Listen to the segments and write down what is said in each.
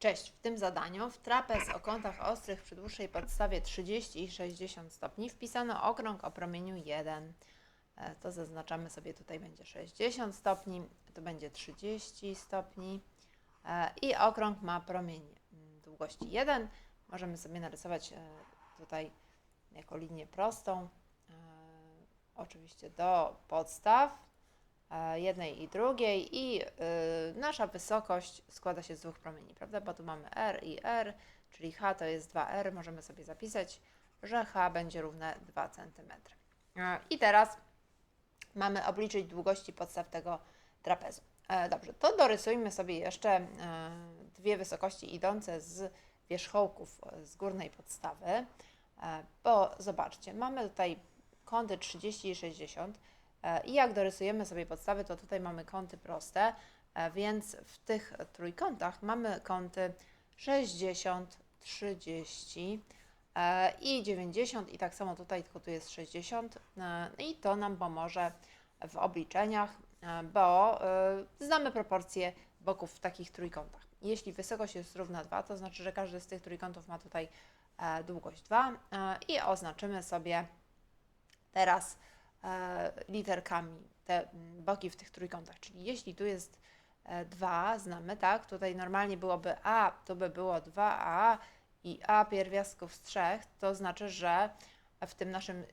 Cześć, w tym zadaniu w trapez o kątach ostrych przy dłuższej podstawie 30 i 60 stopni wpisano okrąg o promieniu 1. E, To zaznaczamy sobie tutaj będzie 60 stopni, to będzie 30 stopni e, i okrąg ma promień mm, długości 1. Możemy sobie narysować e, tutaj jako linię prostą, oczywiście do podstaw jednej i drugiej i nasza wysokość składa się z dwóch promieni, prawda? Bo tu mamy R i R, czyli H to jest 2R, możemy sobie zapisać, że H będzie równe 2 cm. E, I teraz mamy obliczyć długości podstaw tego trapezu. E, Dobrze, to dorysujmy sobie jeszcze e, dwie wysokości idące z wierzchołków z górnej podstawy, bo zobaczcie, mamy tutaj kąty 30 i 60 e, i jak dorysujemy sobie podstawy, to tutaj mamy kąty proste, więc w tych trójkątach mamy kąty 60, 30 e, i 90 i tak samo tutaj, tylko tu jest 60 e, i to nam pomoże w obliczeniach, e, bo e, znamy proporcje boków w takich trójkątach. Jeśli wysokość jest równa 2, to znaczy, że każdy z tych trójkątów ma tutaj e, długość 2 e, i oznaczymy sobie teraz e, literkami te boki w tych trójkątach. Czyli jeśli tu jest 2, znamy, tak? Tutaj normalnie byłoby A, to by było 2A i A pierwiastków z 3, to znaczy, że w tym naszym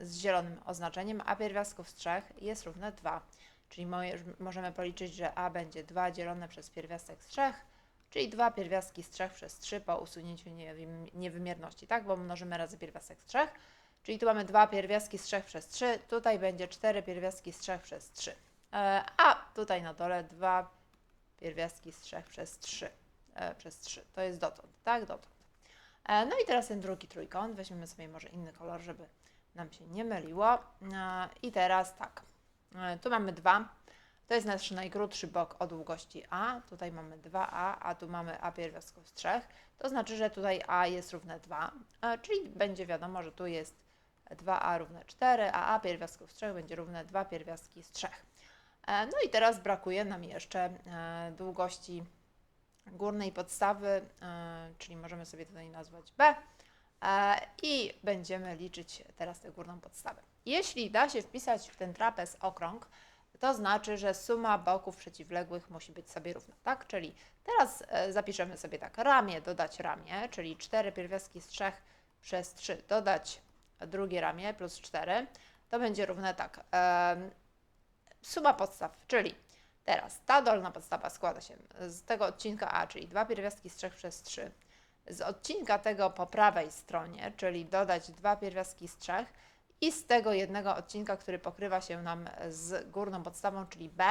z zielonym oznaczeniem A pierwiastków z 3 jest równe 2. Czyli możemy policzyć, że A będzie 2 dzielone przez pierwiastek z 3, czyli 2 pierwiastki z 3 przez 3 po usunięciu niewym- niewymierności, tak? Bo mnożymy razy pierwiastek z 3. Czyli tu mamy 2 pierwiastki z 3 przez 3, tutaj będzie 4 pierwiastki z 3 przez 3. E, a tutaj na dole 2 pierwiastki z 3 przez 3. E, przez 3. To jest dotąd, tak? Dotąd. E, no i teraz ten drugi trójkąt. Weźmiemy sobie może inny kolor, żeby nam się nie myliło. E, I teraz tak. E, tu mamy 2. To jest nasz najkrótszy bok o długości A. Tutaj mamy 2A, a tu mamy A pierwiastków z 3. To znaczy, że tutaj A jest równe 2, e, czyli będzie wiadomo, że tu jest 2A równe 4, a A pierwiastków z 3 będzie równe 2 pierwiastki z 3. E, No i teraz brakuje nam jeszcze e, długości górnej podstawy, e, czyli możemy sobie tutaj nazwać B i będziemy liczyć teraz tę górną podstawę. Jeśli da się wpisać w ten trapez okrąg, to znaczy, że suma boków przeciwległych musi być sobie równa, tak? Czyli teraz zapiszemy sobie tak, ramię dodać ramię, czyli 4 pierwiastki z 3 przez 3 dodać drugie ramię plus 4, to będzie równe tak. Suma podstaw, czyli teraz ta dolna podstawa składa się z tego odcinka A, czyli 2 pierwiastki z 3 przez 3, z odcinka tego po prawej stronie, czyli dodać 2 pierwiastki z 3 i z tego jednego odcinka, który pokrywa się nam z górną podstawą, czyli B.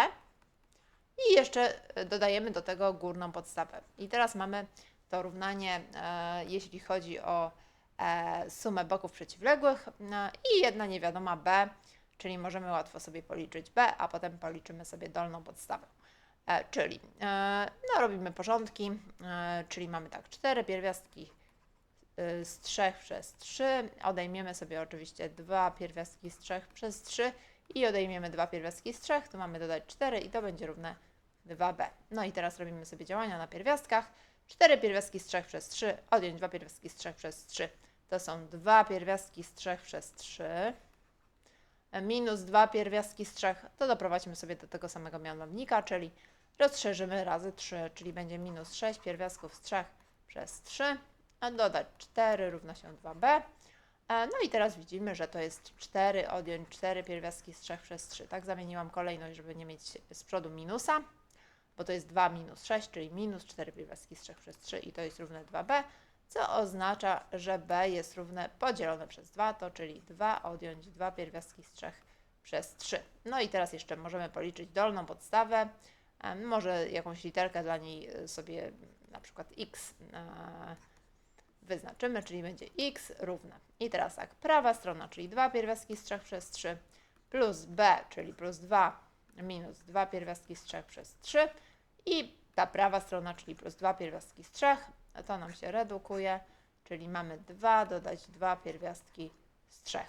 I jeszcze dodajemy do tego górną podstawę. I teraz mamy to równanie, e, jeśli chodzi o e, sumę boków przeciwległych no, i jedna niewiadoma B, czyli możemy łatwo sobie policzyć B, a potem policzymy sobie dolną podstawę. E, czyli e, no, robimy porządki, e, czyli mamy tak 4 pierwiastki y, z 3 przez 3, odejmiemy sobie oczywiście 2 pierwiastki z 3 przez 3 i odejmiemy 2 pierwiastki z 3, tu mamy dodać 4 i to będzie równe 2b. No i teraz robimy sobie działania na pierwiastkach. 4 pierwiastki z 3 przez 3, odjąć 2 pierwiastki z 3 przez 3, to są 2 pierwiastki z 3 przez 3, minus 2 pierwiastki z 3, to doprowadźmy sobie do tego samego mianownika, czyli rozszerzymy razy 3, czyli będzie minus 6 pierwiastków z 3 przez 3, a dodać 4 równa się 2b. E, No i teraz widzimy, że to jest 4 odjąć 4 pierwiastki z 3 przez 3. Tak zamieniłam kolejność, żeby nie mieć z przodu minusa, bo to jest 2 minus 6, czyli minus 4 pierwiastki z 3 przez 3 i to jest równe 2b, co oznacza, że b jest równe podzielone przez 2, to czyli 2 odjąć 2 pierwiastki z 3 przez 3. No i teraz jeszcze możemy policzyć dolną podstawę, może jakąś literkę dla niej e, sobie na przykład x e, wyznaczymy, czyli będzie x równe. I teraz tak, prawa strona, czyli 2 pierwiastki z 3 przez 3 plus b, czyli plus 2 minus 2 pierwiastki z 3 przez 3 i ta prawa strona, czyli plus 2 pierwiastki z 3, to nam się redukuje, czyli mamy 2 dodać 2 pierwiastki z 3.